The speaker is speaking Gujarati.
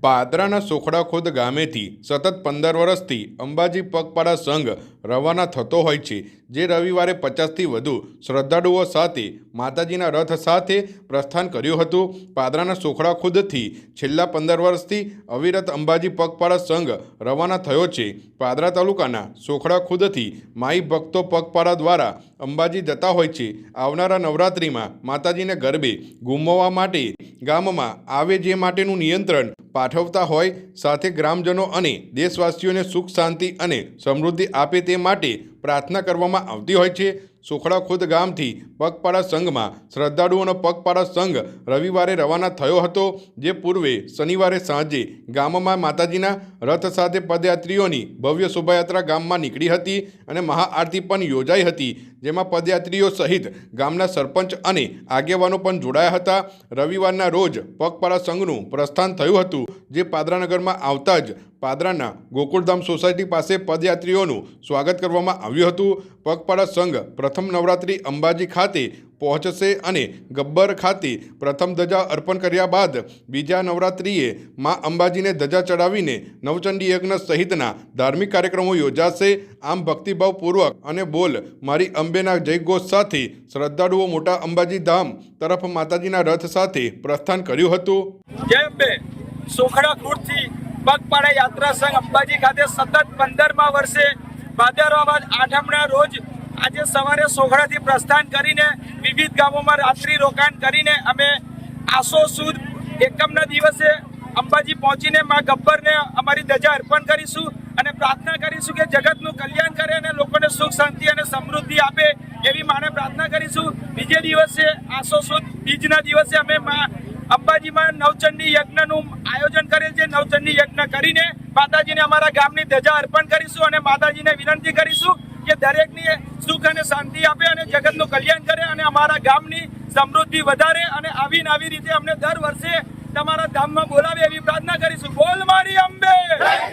પાદરાના સોખડાખોદ ગામેથી સતત પંદર વર્ષથી અંબાજી પગપાળા સંઘ રવાના થતો હોય છે. જે રવિવારે પચાસથી વધુ શ્રદ્ધાળુઓ સાથે માતાજીના રથ સાથે પ્રસ્થાન કર્યું હતું. પાદરાના સોખડા ખુદથી છેલ્લા પંદર વર્ષથી અવિરત અંબાજી પગપાળા સંઘ રવાના થયો છે. પાદરા તાલુકાના સોખડા ખુદથી માઈ ભક્તો પગપાળા દ્વારા અંબાજી જતા હોય છે. આવનારા નવરાત્રિમાં માતાજીને ગરબે ગુમાવવા માટે ગામમાં આવે જે માટેનું નિયંત્રણ પાઠવતા હોય, સાથે ગ્રામજનો અને દેશવાસીઓને સુખ, શાંતિ અને સમૃદ્ધિ આપે તે માટે પ્રાર્થના કરવામાં આવતી હોય છે. સુખડા ખુદ ગામથી પગપાળા સંઘમાં શ્રદ્ધાળુઓનો પગપાળા સંઘ રવિવારે રવાના થયો હતો, જે પૂર્વે શનિવારે સાંજે ગામમાં માતાજીના રથ સાથે પદયાત્રીઓની ભવ્ય શોભાયાત્રા ગામમાં નીકળી હતી અને મહાઆરતી પણ યોજાઈ હતી, જેમાં પદયાત્રીઓ સહિત ગામના સરપંચ અને આગેવાનો પણ જોડાયા હતા. રવિવારના રોજ પગપાળા સંઘનું પ્રસ્થાન થયું હતું, જે પાદરાનગરમાં આવતા જ પાદરાના ગોકુળધામ સોસાયટી પાસે પદયાત્રીઓનું સ્વાગત કરવામાં આવ્યું હતું. પગપાળા સંઘ પ્રથમ નવરાત્રિ અંબાજી ખાતે પહોંચશે અને ગબ્બર ખાતે પ્રથમ ધજા અર્પણ કર્યા બાદ બીજા નવરાત્રિએ મા અંબાજીને ધજા ચડાવીને નવચંડી યજ્ઞ સહિતના ધાર્મિક કાર્યક્રમો યોજાશે. આમ ભક્તિભાવપૂર્વક અને બોલ, મારી અંબેના જયઘોષ સાથે શ્રદ્ધાળુઓ મોટા અંબાજી ધામ તરફ માતાજીના રથ સાથે પ્રસ્થાન કર્યું હતું. સોખડા પગપાળા યાત્રા સંઘ અંબાજી ખાતે સતત પંદરમા વર્ષે ભાદરવા આઠમના રોજ આજે સવારે સોગડાથી પ્રસ્થાન કરીને વિવિધ ગામોમાં રાત્રિ રોકાણ કરીને અમે આસો સુદ એકમના દિવસે અંબાજી પહોંચીને મા ગબ્બરને અમારી ધજા અર્પણ કરીશું અને પ્રાર્થના કરીશું કે જગતનું કલ્યાણ કરે અને લોકોને સુખ, શાંતિ અને સમૃદ્ધિ આપે એવી માને પ્રાર્થના કરીશું. બીજે દિવસે આસો સુદ બીજના દિવસે અમે મા અંબાજીમાં નવચંડી યજ્ઞનું આયોજન કરેલ છે. નવચંડી યજ્ઞ કરીને માતાજીને અમારા ગામની ધજા અર્પણ કરીશું અને માતાજીને વિનંતી કરીશું કે દરેકની સુખ અને શાંતિ આપે અને જગતનું કલ્યાણ કરે અને અમારા ગામની સમૃદ્ધિ વધારે અને આવી ને આવી રીતે અમને દર વર્ષે તમારા ધામમાં બોલાવે એવી પ્રાર્થના કરીશું. બોલ મારી